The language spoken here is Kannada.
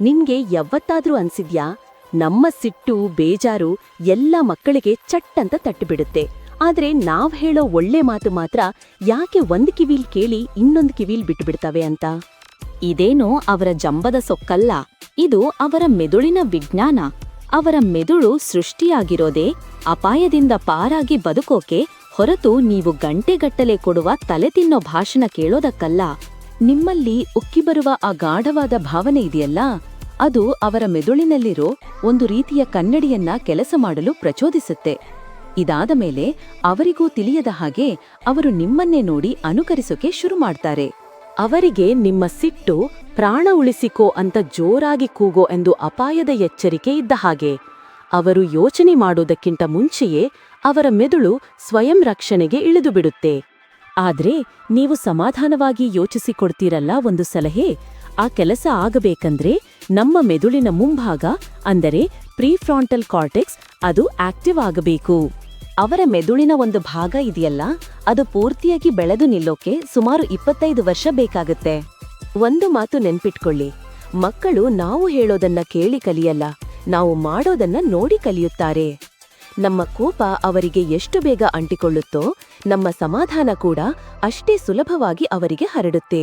ನಿನ್ಗೆ ಯಾವತ್ತಾದ್ರೂ ಅನ್ಸಿದ್ಯಾ? ನಮ್ಮ ಸಿಟ್ಟು, ಬೇಜಾರು ಎಲ್ಲ ಮಕ್ಕಳಿಗೆ ಚಟ್ಟಂತ ತಟ್ಟಿಬಿಡುತ್ತೆ. ಆದ್ರೆ ನಾವ್ ಹೇಳೋ ಒಳ್ಳೆ ಮಾತು ಮಾತ್ರ ಯಾಕೆ ಒಂದ್ ಕಿವಿಲ್ ಕೇಳಿ ಇನ್ನೊಂದ್ ಕಿವಿಲ್ ಬಿಟ್ಟುಬಿಡ್ತವೆ ಅಂತ? ಇದೇನೋ ಅವರ ಜಂಬದ ಸೊಕ್ಕಲ್ಲ. ಇದು ಅವರ ಮೆದುಳಿನ ವಿಜ್ಞಾನ. ಅವರ ಮೆದುಳು ಸೃಷ್ಟಿಯಾಗಿರೋದೇ ಅಪಾಯದಿಂದ ಪಾರಾಗಿ ಬದುಕೋಕೆ ಹೊರತು ನೀವು ಗಂಟೆಗಟ್ಟಲೆ ಕೊಡುವ ತಲೆ ತಿನ್ನೋ ಭಾಷಣ ಕೇಳೋದಕ್ಕಲ್ಲ. ನಿಮ್ಮಲ್ಲಿ ಉಕ್ಕಿ ಬರುವ ಆ ಗಾಢವಾದ ಭಾವನೆ ಇದೆಯಲ್ಲ? ಅದು ಅವರ ಮೆದುಳಿನಲ್ಲಿರೋ ಒಂದು ರೀತಿಯ ಕನ್ನಡಿಯನ್ನ ಕೆಲಸ ಮಾಡಲು ಪ್ರಚೋದಿಸುತ್ತೆ. ಇದಾದ ಮೇಲೆ ಅವರಿಗೂ ತಿಳಿಯದ ಹಾಗೆ ಅವರು ನಿಮ್ಮನ್ನೇ ನೋಡಿ ಅನುಕರಿಸೋಕೆ ಶುರು ಮಾಡ್ತಾರೆ. ಅವರಿಗೆ ನಿಮ್ಮ ಸಿಟ್ಟು ಪ್ರಾಣ ಉಳಿಸಿಕೋ ಅಂತ ಜೋರಾಗಿ ಕೂಗೋ ಎಂದು ಅಪಾಯದ ಎಚ್ಚರಿಕೆ ಇದ್ದ ಹಾಗೆ ಅವರು ಯೋಚನೆ ಮಾಡೋದಕ್ಕಿಂತ ಮುಂಚೆಯೇ ಅವರ ಮೆದುಳು ಸ್ವಯಂ ರಕ್ಷಣೆಗೆ ಇಳಿದು ಬಿಡುತ್ತೆ. ಆದ್ರೆ ನೀವು ಸಮಾಧಾನವಾಗಿ ಯೋಚಿಸಿಕೊಡ್ತೀರಲ್ಲ ಒಂದು ಸಲಹೆ, ಆ ಕೆಲಸ ಆಗಬೇಕಂದ್ರೆ ನಮ್ಮ ಮೆದುಳಿನ ಮುಂಭಾಗ, ಅಂದರೆ ಪ್ರೀಫ್ರಾಂಟಲ್ ಕಾರ್ಟೆಕ್ಸ್, ಅದು ಆಕ್ಟಿವ್ ಆಗಬೇಕು. ಅವರ ಮೆದುಳಿನ ಒಂದು ಭಾಗ ಇದೆಯಲ್ಲ, ಅದು ಪೂರ್ತಿಯಾಗಿ ಬೆಳೆದು ನಿಲ್ಲೋಕೆ ಸುಮಾರು ಇಪ್ಪತ್ತೈದು ವರ್ಷ ಬೇಕಾಗುತ್ತೆ. ಒಂದು ಮಾತು ನೆನ್ಪಿಟ್ಕೊಳ್ಳಿ. ಮಕ್ಕಳು ನಾವು ಹೇಳೋದನ್ನ ಕೇಳಿ ಕಲಿಯಲ್ಲ, ನಾವು ಮಾಡೋದನ್ನ ನೋಡಿ ಕಲಿಯುತ್ತಾರೆ. ನಮ್ಮ ಕೋಪ ಅವರಿಗೆ ಎಷ್ಟು ಬೇಗ ಅಂಟಿಕೊಳ್ಳುತ್ತೋ, ನಮ್ಮ ಸಮಾಧಾನ ಕೂಡ ಅಷ್ಟೇ ಸುಲಭವಾಗಿ ಅವರಿಗೆ ಹರಡುತ್ತೆ.